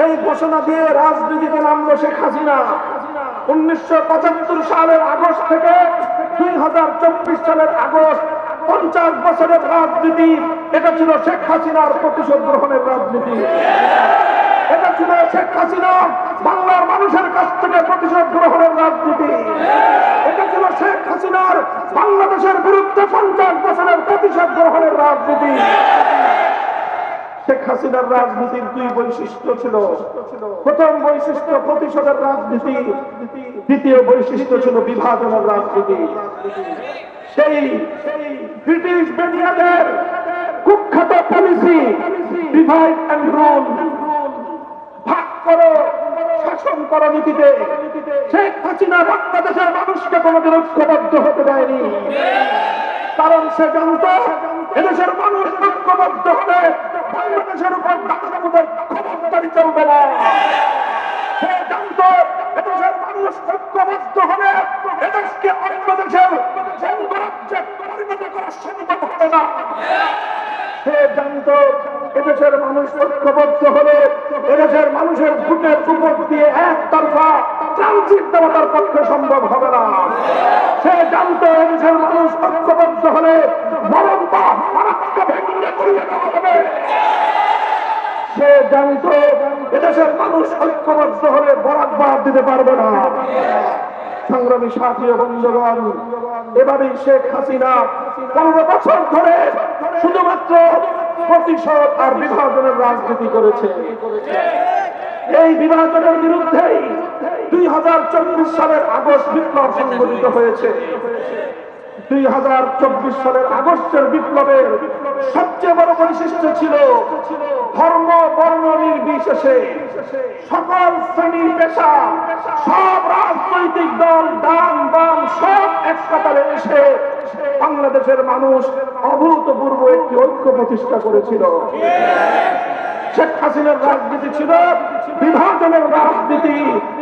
সেই ঘোষণা দিয়ে রাজনীতিতে নামলো শেখ হাসিনা। উনিশশো পঁচাত্তর সালের আগস্ট থেকে দুই হাজার চব্বিশ সালের আগস্ট পঞ্চাশ বছরের রাজনীতি, এটা ছিল শেখ হাসিনার প্রতিশোধ গ্রহণের রাজনীতি। এটা ছিল শেখ হাসিনা বাংলার মানুষের কাছ থেকে প্রতিশোধ গ্রহণের রাজনীতি। এটা ছিল শেখ হাসিনার বাংলাদেশের বিরুদ্ধে পঞ্চাশ বছরের প্রতিশোধ গ্রহণের রাজনীতি শেখ হাসিনার রাজনীতির দুই বৈশিষ্ট্য ছিল। প্রথম বৈশিষ্ট্য প্রতিশোধের রাজনীতি। দ্বিতীয় বৈশিষ্ট্য ছিল বিভাজনের রাজনীতি। সেই ব্রিটিশ বেনিয়াদের কুখ্যাত পলিসি ডিভাইড অ্যান্ড রুল ভাগ করো শাসন করো নীতিতে শেখ হাসিনা বাংলাদেশের মানুষকে কোনোদিন ঐক্যবদ্ধ হতে দেয়নি। কারণ সে জানত এদেশের মানুষ ঐক্যবদ্ধ হলে বাংলাদেশের উপর দাদাবাবুদের ক্ষমতারি চলবে না। মানুষ হবে মানুষের ভোটের উপর দিয়ে একতরফা ট্রানজিট পক্ষে সম্ভব হবে না। সে জানত এদেশের মানুষ সে জানত, এদেশের মানুষ ঐক্যবদ্ধ হলে বরাদ বাদ দিতে পারবে না। সংগ্রামী সাথী এভাবেই শেখ হাসিনা পনেরো বছর ধরে শুধুমাত্র প্রতিশোধ আর বিভাজনের রাজনীতি করেছে। এই বিভাজনের বিরুদ্ধেই দুই হাজার চব্বিশ সালের আগস্ট বিপ্লব সংগঠিত হয়েছে। দুই হাজার চব্বিশ সালের আগস্টের বিপ্লবের সবচেয়ে বড় বৈশিষ্ট্য ছিল ধর্ম, বর্ণ নির্বিশেষে সকল শ্রেণি পেশা, সব রাজনৈতিক দল ডান বাম সব এক কাতারে এসে বাংলাদেশের মানুষ অভূতপূর্ব একটি ঐক্য প্রতিষ্ঠা করেছিল। শেখ হাসিনার রাজনীতি ছিল বিভাজনের রাজনীতি,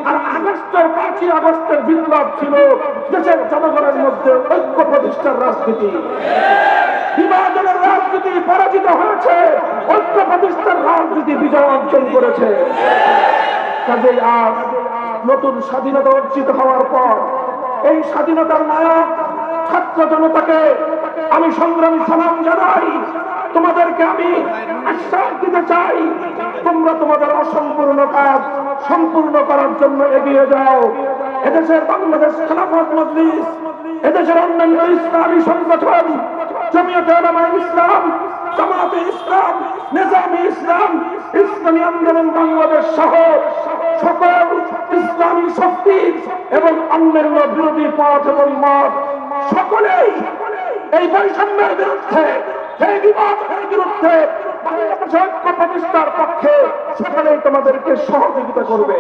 আর আগস্টের পাঁচই আগস্টের বিপ্লব ছিল দেশের জনগণের মধ্যে ঐক্য প্রতিষ্ঠার রাজনীতি। বিভাজনের রাজনীতি পরাজিত হয়েছে, ঐক্য প্রতিষ্ঠার রাজনীতি বিজয় অর্জন করেছে। কাজেই আজ নতুন স্বাধীনতা অর্জিত হওয়ার পর এই স্বাধীনতার নায়ক ছাত্র জনতাকে আমি সংগ্রামী সালাম জানাই। তোমাদেরকে আমি আশ্বাস দিতে চাই, তোমরা তোমাদের অসম্পূর্ণ কাজ সম্পূর্ণ করার জন্য এগিয়ে যাও। এদেশের বাংলাদেশ খেলাফত মজলিস, এদেশের অন্যান্য ইসলামী সংগঠন জমিয়তে ওলামা ইসলাম, জামাতে ইসলাম, নিজামী ইসলাম, ইসলামী আন্দোলন বাংলাদেশ সহ সকল ইসলামী শক্তি এবং অন্যান্য বিরোধী পথ এবং মত সকলেই এই বৈষম্যের বিরুদ্ধে, এই বিভাজনের বিরুদ্ধে ঐক্য প্রতিষ্ঠার পক্ষে সকলেই তোমাদেরকে সহযোগিতা করবে।